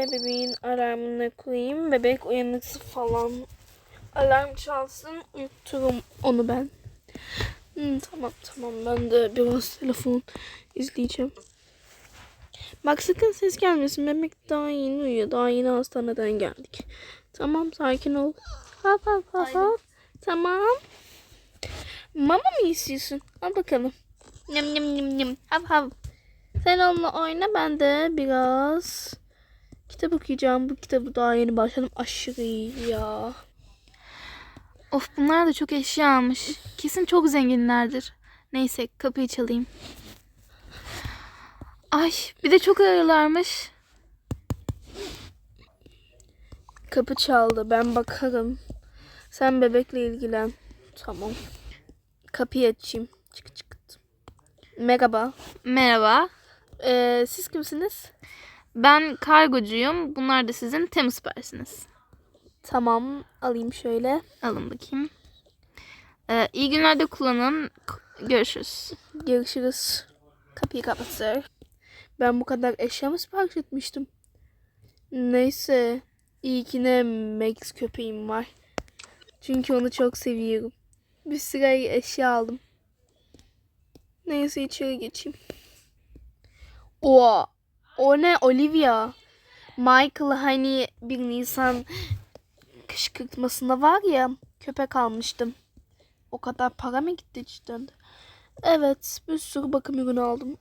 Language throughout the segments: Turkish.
şöyle bebeğin alarmını koyayım. Bebek uyanıksı falan. Alarm çalsın uyuturum onu ben. Hmm, tamam tamam ben de biraz telefon izleyeceğim. Bak sakın ses gelmesin. Bebek daha yeni uyuyor. Daha yeni hastaneden geldik. Tamam sakin ol. Hop hop hop hop. Tamam. Mama mı istiyorsun? Al bakalım. Nem nem nem nem. Hop hop. Sen onunla oyna ben de biraz kitap okuyacağım. Bu kitabı daha yeni başladım. Aşırı iyi ya. Of bunlar da çok eşya almış. Kesin çok zenginlerdir. Neyse kapıyı çalayım. Ay bir de çok ağırlarmış. Kapı çaldı. Ben bakarım. Sen bebekle ilgilen. Tamam. Kapıyı açayım. Çık çık. Merhaba. Merhaba. Ee, siz kimsiniz? Ben kargocuyum. Bunlar da sizin temiz siparişiniz. Tamam. Alayım şöyle. Alın bakayım. Ee, iyi günlerde kullanın. Görüşürüz. Görüşürüz. Kapıyı kapat sir. Ben bu kadar eşya mı sipariş etmiştim? Neyse. İyi ki ne Max köpeğim var. Çünkü onu çok seviyorum. Bir sırayı eşya aldım. Neyse içeri geçeyim. O, o ne Olivia? Michael hani bir Nisan kışkırtmasında var ya köpek almıştım. O kadar para mı gitti cidden de? Evet, bir sürü bakım ürünü aldım.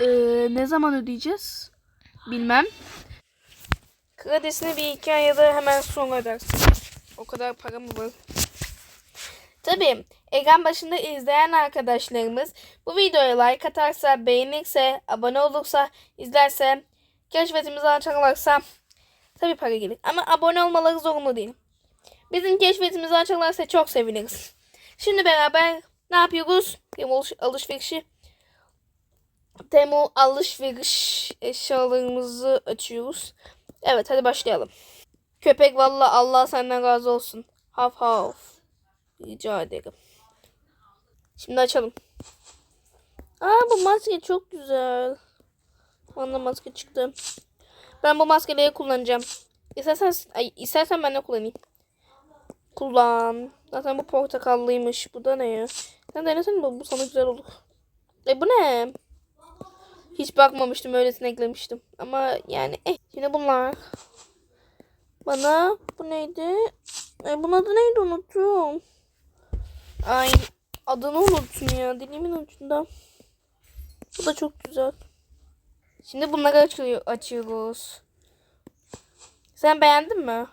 Ee, ne zaman ödeyeceğiz? Bilmem. Kredisini bir iki ay ya da hemen sonra ödersin. O kadar para mı var? Tabii, ekran başında izleyen arkadaşlarımız bu videoya like atarsa, beğenirse, abone olursa, izlerse, keşfetimizi açarlarsa tabii para gelir. Ama abone olmaları zorunlu değil. Bizim keşfetimizi açarlarsa çok seviniriz. Şimdi beraber ne yapıyoruz? Temmuz alışverişi. Temmuz alışveriş eşyalarımızı açıyoruz. Evet hadi başlayalım. Köpek valla Allah senden razı olsun. Hav hav. Rica ederim. Şimdi açalım. Aa bu maske çok güzel. Bana maske çıktı. Ben bu maskeleri kullanacağım. İstersen, ay, istersen ben de kullanayım. Kullan. Zaten bu portakallıymış. Bu da ne ya? Sen denesene bu, bu sana güzel olur. E bu ne? Hiç bakmamıştım öylesine eklemiştim. Ama yani eh. Şimdi bunlar. Bana bu neydi? E bunun adı neydi unuttum. Ay adını unuttum ya. Dilimin ucunda. Bu da çok güzel. Şimdi bunları açıyor, açıyoruz. Sen beğendin mi?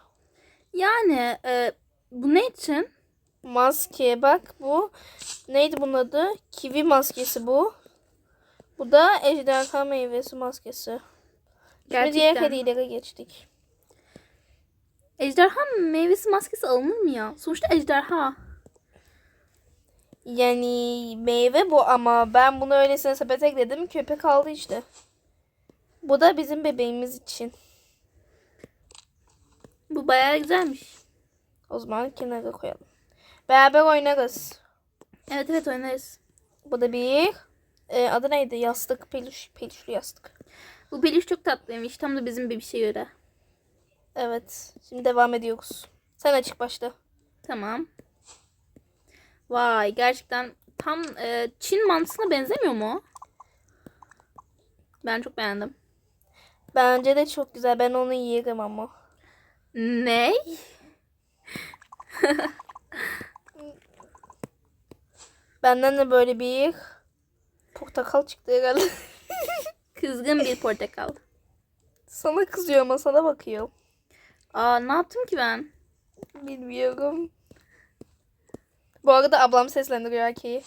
Yani e, bu ne için? Maske bak bu. Neydi bunun adı? Kivi maskesi bu. Bu da ejderha meyvesi maskesi. Şimdi diğer Gerçekten. hediyelere geçtik. Ejderha meyvesi maskesi alınır mı ya? Sonuçta ejderha. Yani meyve bu ama ben bunu öylesine sepete ekledim. Köpek aldı işte. Bu da bizim bebeğimiz için. Bu bayağı güzelmiş. O zaman kenara koyalım. Beraber oynarız. Evet evet oynarız. Bu da bir e, adı neydi? Yastık, peluş, peluşlu yastık. Bu peluş çok tatlıymış. Tam da bizim bebişe göre. Evet. Şimdi devam ediyoruz. Sen açık başla. Tamam. Vay gerçekten tam e, Çin mantısına benzemiyor mu? Ben çok beğendim. Bence de çok güzel. Ben onu yerim ama. Ne? Benden de böyle bir portakal çıktı herhalde. Kızgın bir portakal. sana kızıyor ama sana bakıyor. Aa ne yaptım ki ben? Bilmiyorum. Bu arada ablam seslendiriyor erkeği.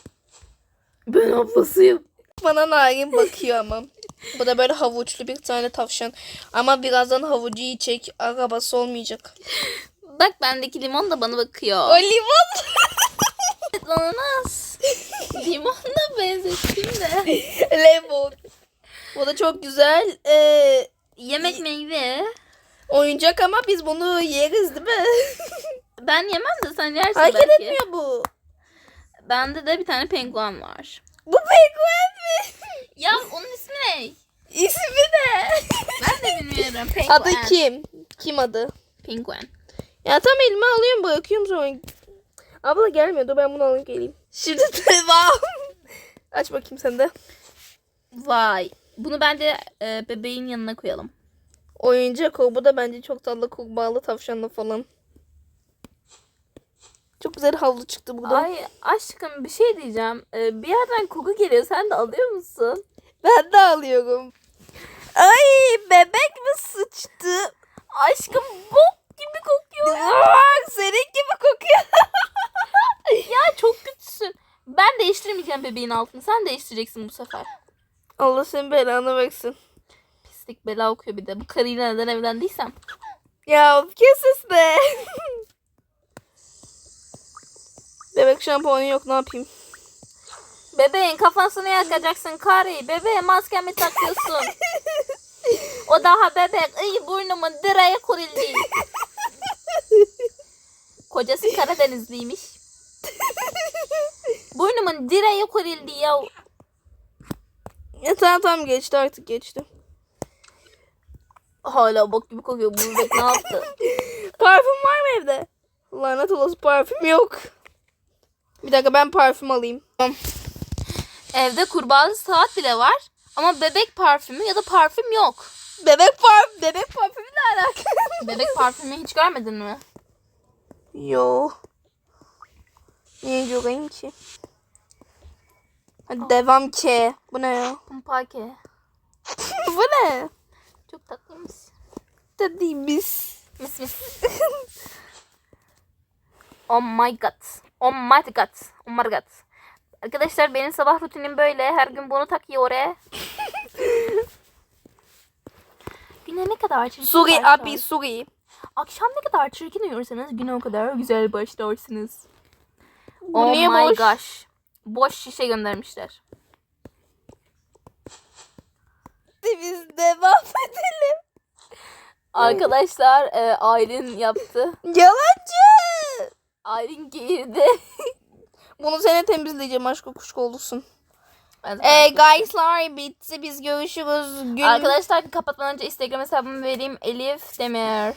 Ben ablasıyım. Bana narin bakıyor ama. Bu da böyle havuçlu bir tane tavşan. Ama birazdan havucu yiyecek. Arabası olmayacak. Bak bendeki limon da bana bakıyor. O limon. Ananas. limon da benzettim de. limon. Bu da çok güzel. Ee, Yemek meyve. oyuncak ama biz bunu yeriz değil mi? Ben yemem de sen yersin Hareket belki. etmiyor bu. Bende de bir tane penguen var. Bu penguen mi? Ya onun ismi ne? İsmi ne? Ben de bilmiyorum. Penguen. Adı kim? Kim adı? Penguen. Ya tam elime alıyorum bırakıyorum sonra. Abla gelmiyor dur ben bunu alıp geleyim. Şimdi devam. Aç bakayım sen de. Vay. Bunu bence e, bebeğin yanına koyalım. Oyuncak o. Bu da bence çok tatlı kurbağalı tavşanlı falan. Çok güzel havlu çıktı burada. Ay aşkım bir şey diyeceğim. Ee, bir yerden koku geliyor. Sen de alıyor musun? Ben de alıyorum. Ay bebek mi sıçtı? Aşkım bok gibi kokuyor. Aa, senin gibi kokuyor. ya çok kötüsün. Ben değiştirmeyeceğim bebeğin altını. Sen değiştireceksin bu sefer. Allah senin belanı versin. Pislik bela okuyor bir de. Bu karıyla neden evlendiysem. Ya kes sesle. Bebek şampuanı yok ne yapayım? Bebeğin kafasını yakacaksın karıyı. Bebeğe maske mi takıyorsun? o daha bebek. Iy burnumun direğe kuruldu. Kocası Karadenizliymiş. Burnumun direğe kuruldu ya. Ya tamam tamam geçti artık geçti. Hala bok gibi kokuyor. Bu bebek ne yaptı? Parfüm var mı evde? Lanet olası parfüm yok. Bir dakika ben parfüm alayım. Tamam. Evde kurbağalı saat bile var. Ama bebek parfümü ya da parfüm yok. Bebek parfüm, bebek parfümü ne alaka? Bebek parfümü hiç görmedin mi? Yo. Niye göreyim ki? Hadi devam ki. Bu ne ya? Pumpake. Bu ne? Çok tatlıymış. Biz. Mis mis. oh my god. Oh my god. Oh my god. Arkadaşlar benim sabah rutinim böyle. Her gün bunu takıyor oraya. Güne ne kadar çirkin Suri başlar. abi Suri. Akşam ne kadar çirkin uyursanız güne o kadar güzel başlarsınız. Bu oh niye my boş? gosh. Boş şişe göndermişler. Biz devam edelim. Arkadaşlar e, Aylin yaptı. Yalancı. Aylin girdi. Bunu sene temizleyeceğim aşk kuşku olursun. Ee, guyslar bitti biz görüşürüz. Gün... Arkadaşlar kapatmadan önce Instagram hesabımı vereyim. Elif Demir.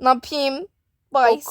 Ne yapayım? Bye. Ok.